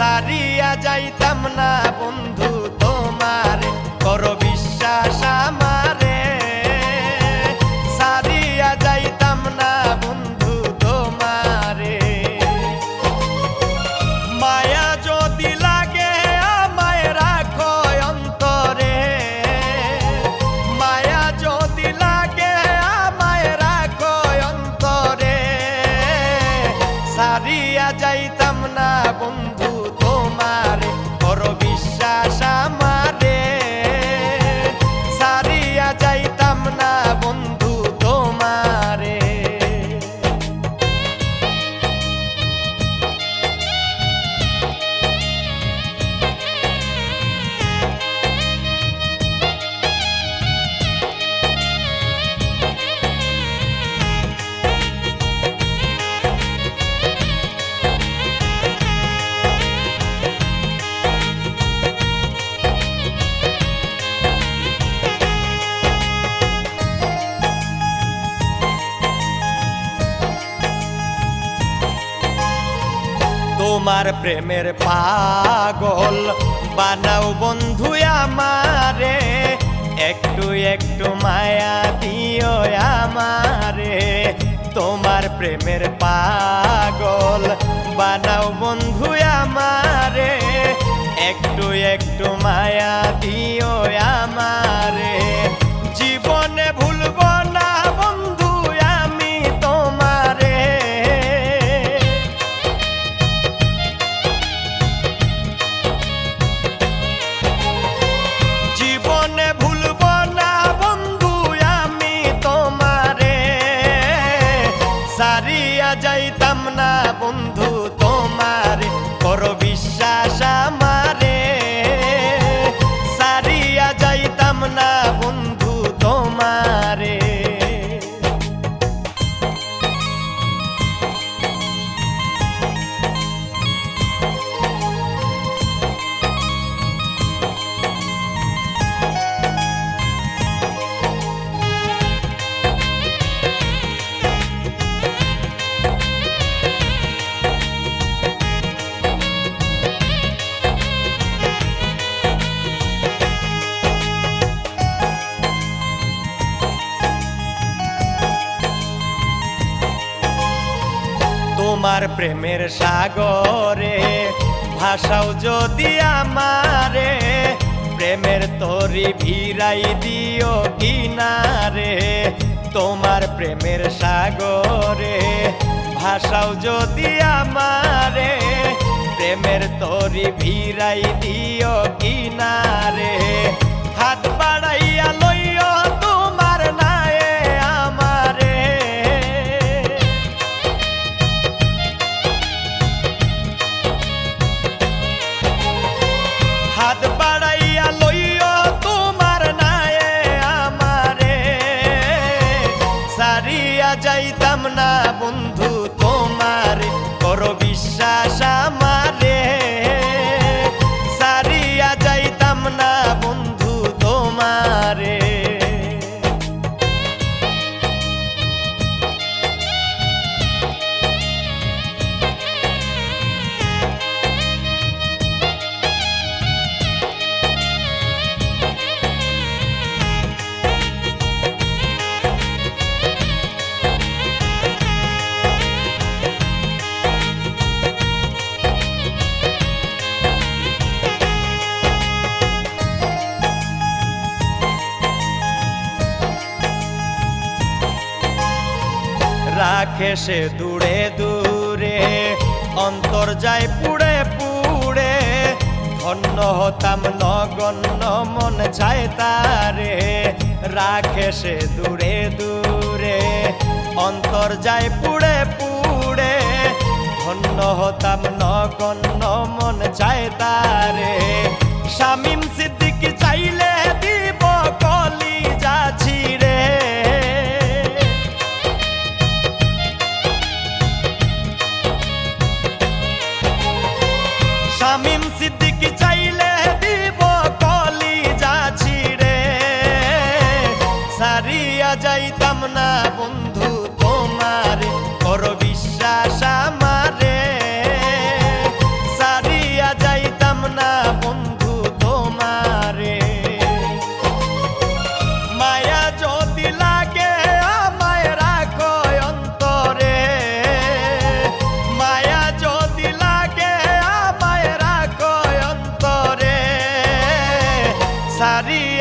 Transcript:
সারিয়া যাইতাম না বন্ধু। তোমার প্রেমের পাগল। বানাও বন্ধু আমারে, একটু একটু মায়া দিও আমারে। তোমার প্রেমের পাগল, বানাও বন্ধু আমারে, একটু একটু মায়া দিও আমারে। জীবনে তোমার প্রেমের সাগরে, ভাষাও যদি আমারে, প্রেমের তরি ভিড়াই দিও কিনারে। তোমার প্রেমের সাগরে, ভাষাও যদি আমারে, প্রেমের তরি ভিড়াই দিও কিনারে। হাত বাড়াইয়া বন্ধু তোমার করো বিশ্বাস আমারে রাখে সে দূরে দূরে, অন্তর যায় পুড়ে পুড়ে। ধন্য হতাম নগণ্য, মন চায় তারে। রাখে সে দূরে দূরে, অন্তর যায় পুড়ে পুড়ে। ধন্য হতাম নগণ্য, মন চায় তারে। শামিম সিদ্দিক না বন্ধু, তোমার কর বিশ্বাস আমারে। সারিয়া যাইতাম না বন্ধু, তোমারে। মায়া যদি লাগে, আমায় রাখো অন্তরে। মায়া যদি লাগে, আমায় রাখো অন্তরে। সারিয়া